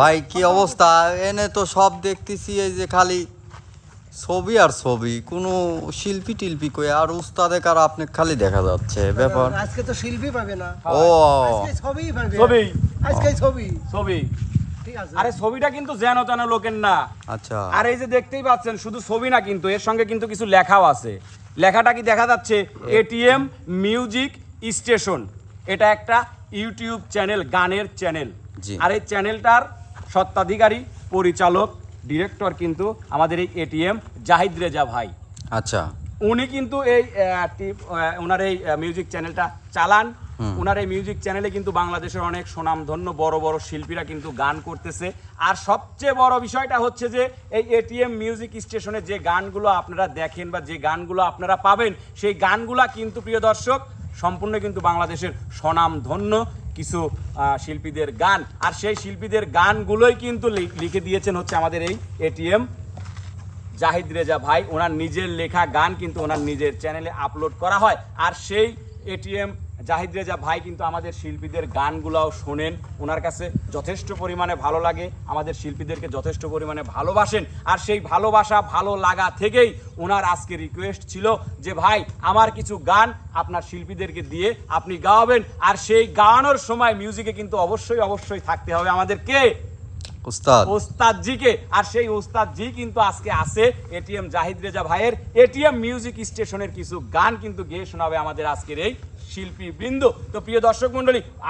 ভাই কি অবস্থা? এনে তো সব দেখতেছি এই যে খালি ছবি আর ছবি কোনো শিল্পী টিল্পি কই? আর উস্তাদে কার আপনি খালি দেখা যাচ্ছে ব্যাপার? আজকে তো শিল্পী পাবে না। ও। আজকে ছবিই পাবে। ছবি। আজকে ছবি। ছবি। ঠিক আছে। আরে ছবিটা কিন্তু যেন তেন লোকের না। আচ্ছা। আর এই যে দেখতেই পাচ্ছেন শুধু ছবি না কিন্তু এর সঙ্গে কিন্তু কিছু লেখাও আছে। লেখাটা কি দেখা যাচ্ছে? এটিএম মিউজিক স্টেশন এটা একটা ইউটিউব চ্যানেল গানের চ্যানেল। আর এই চ্যানেলটার সত্ত্বাধিকারী পরিচালক ডিরেক্টর কিন্তু আমাদের এই এটিএম জাহিদ রেজা ভাই। আচ্ছা। উনি কিন্তু এই ওনার এই মিউজিক চ্যানেলটা চালান। ওনার এই মিউজিক চ্যানেলে কিন্তু বাংলাদেশের অনেক সুনামধন্য বড় বড় শিল্পীরা কিন্তু গান করতেছে। আর সবচেয়ে বড় বিষয়টা হচ্ছে যে এই এটিএম মিউজিক স্টেশনে যে গানগুলো আপনারা দেখেন বা যে গানগুলো আপনারা পাবেন সেই গানগুলা কিন্তু প্রিয় দর্শক সম্পূর্ণ কিন্তু বাংলাদেশের স্বনামধন্য কিছু শিল্পীদের গান। আর সেই শিল্পীদের গানগুলোই কিন্তু লিখে দিয়েছেন হচ্ছে আমাদের এই এটিএম জাহিদ রেজা ভাই, ওনার নিজের লেখা গান কিন্তু ওনার নিজের চ্যানেলে আপলোড করা হয়। আর সেই এটিএম জাহিদ রেজা ভাই কিন্তু আমাদের শিল্পীদের গানগুলাও শোনেন। ওনার কাছে যথেষ্ট পরিমাণে ভালো লাগে, আমাদের শিল্পীদেরকে যথেষ্ট পরিমাণে ভালোবাসেন। আর সেই ভালোবাসা, ভালো লাগা থেকেই ওনার আজকে রিকোয়েস্ট ছিল যে, ভাই, আমার কিছু গান আপনার শিল্পীদেরকে দিয়ে আপনি গাওয়াবেন। আর সেই গাওয়ানোর সময় মিউজিকে কিন্তু অবশ্যই অবশ্যই থাকতে হবে আমাদেরকে। ওস্তাদ। জিকে আর সেই ওস্তাদ জি কিন্তু আজকে আছে এটিএম জাহিদ রেজা ভাইয়ের এটিএম মিউজিক স্টেশনের কিছু গান কিন্তু শোনাবে আমাদের আজকের এই শিল্পী বৃন্দ তো প্রিয় দর্শক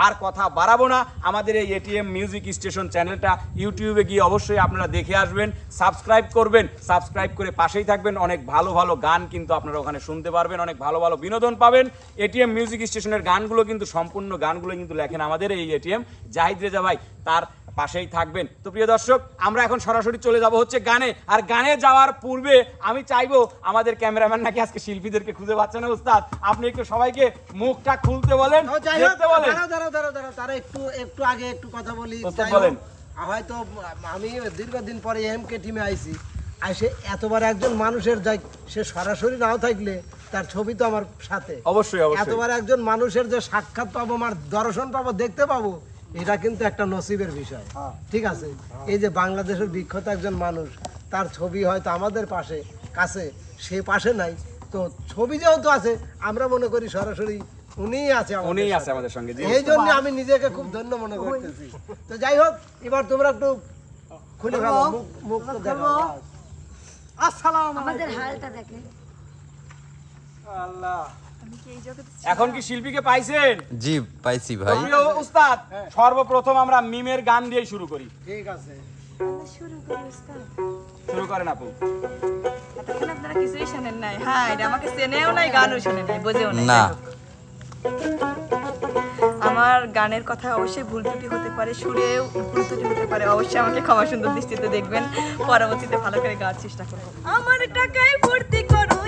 আর কথা বাড়াবো না। আমাদের এই এটিএম মিউজিক স্টেশন চ্যানেলটা ইউটিউবে গিয়ে অবশ্যই আপনারা দেখে আসবেন, সাবস্ক্রাইব করবেন, সাবস্ক্রাইব করে পাশেই থাকবেন। অনেক ভালো ভালো গান কিন্তু আপনারা ওখানে শুনতে পারবেন, অনেক ভালো ভালো বিনোদন পাবেন। এটিএম মিউজিক স্টেশনের গানগুলো কিন্তু, সম্পূর্ণ গানগুলো কিন্তু লেখেন আমাদের এই এটিএম জাহিদ রেজা ভাই। তার পাশেই থাকবেন। তো প্রিয় দর্শক আমরা এখন সরাসরি চলে যাব হচ্ছে গানে। আর গানে যাওয়ার পূর্বে আমি চাইব আমাদের ক্যামেরাম্যান নাকি আজকে শিল্পীদেরকে খুঁজে পাচ্ছে না উস্তাদ? আপনি একটু সবাইকে মুখটা খুলতে বলেন ও, যাই হোক, দেখতে বলেন। দাঁড়াও, দাঁড়াও, দাঁড়াও, দাঁড়াও, তারা একটু একটু আগে একটু কথা বলি। বলেন। হয়তো আমি দীর্ঘদিন পরে এমকে টিমে আইছি। এতবার একজন মানুষের যাই সে সরাসরি নাও থাকলে তার ছবি তো আমার সাথে। অবশ্যই। এতবার একজন মানুষের যে সাক্ষাৎ পাবো আমার দর্শন পাবো দেখতে পাবো এটা কিন্তু একটা নসিবের বিষয়। ঠিক আছে? এই যে বাংলাদেশের বিখ্যাত একজন মানুষ তার ছবি হয়তো আমাদের পাশে কাছে সে পাশে নাই। তো ছবি যেহেতু আছে আমরা মনে করি সরাসরি উনিই আছে উনিই আছে আমাদের সঙ্গে এই জন্য আমি নিজেকে খুব ধন্য মনে করতেছি। তো যাই হোক এবার তোমরা একটু খুলে ফেলো মুখ দেখাও। আমাদের হালটা দেখে জগতে এখন কি শিল্পীকে পাইছেন? জি পাইছি ভাই। প্রিয় উস্তাদ সর্বপ্রথম আমরা মিমের গান দিয়ে শুরু করি। ঠিক আছে। শুরু করি উস্তাদ। শুরু করেন আপু। আপনারা কিছুই শোনেন নাই। হ্যাঁ এটা আমাকে চেনেও নাই গানও শুনে নাই বোঝেও নাই। না। আমার গানের কথা অবশ্যই ভুল ত্রুটি হতে পারে সুরেও ভুল ত্রুটি হতে পারে। অবশ্যই আমাকে ক্ষমা সুন্দর দৃষ্টিতে দেখবেন। পরবর্তীতে ভালো করে গাওয়ার চেষ্টা করব। আমার টাকায় ভর্তি করো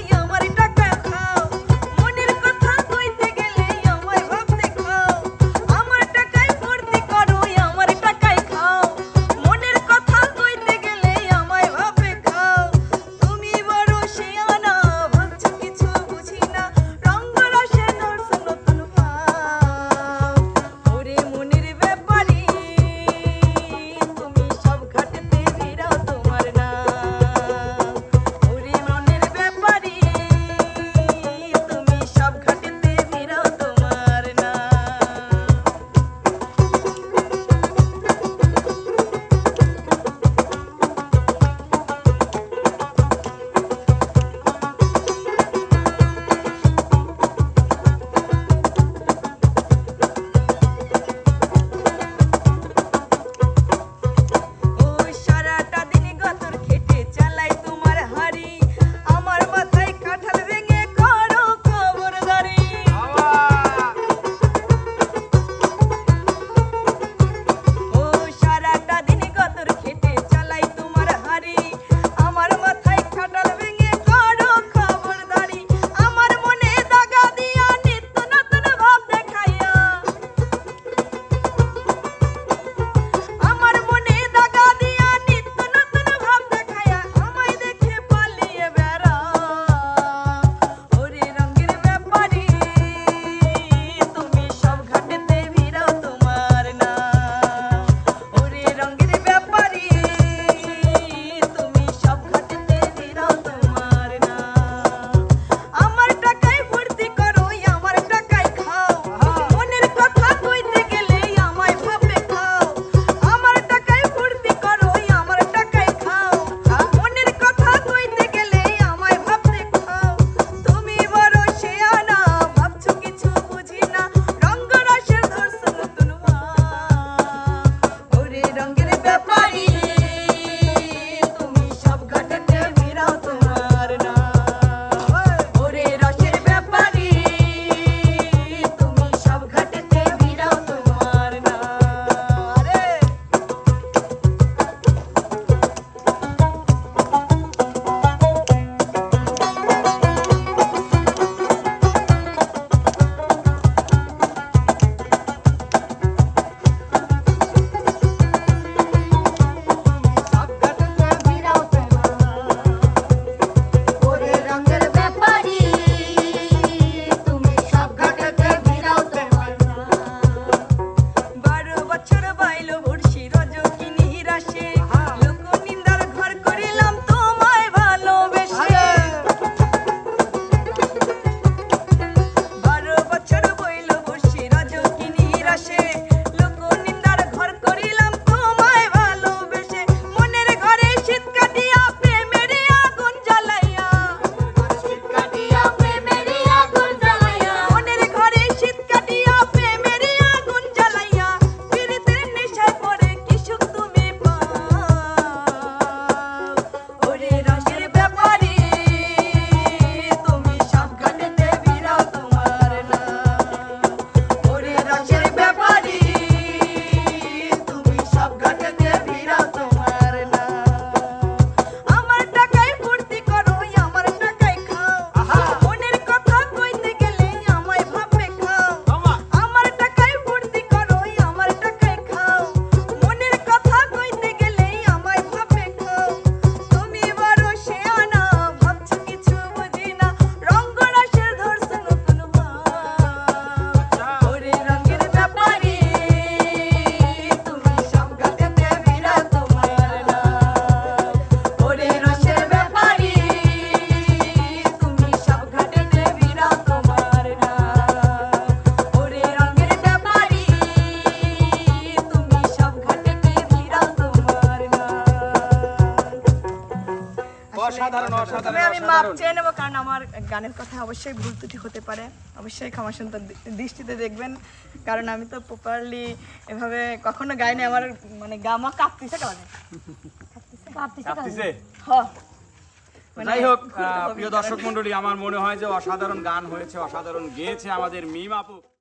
কারণ আমার গানের কথা অবশ্যই ভুল ত্রুটি হতে পারে। অবশ্যই ক্ষমা শুনতে দৃষ্টিতে দেখবেন। কারণ আমি তো প্রপারলি এভাবে কখনো গাই গাইনি। আমার মানে গামা কাঁপতিছে কারণে কাঁপতিছে মানে যাই হোক প্রিয় দর্শক মন্ডলী আমার মনে হয় যে অসাধারণ গান হয়েছে অসাধারণ গেয়েছে আমাদের মিম আপু।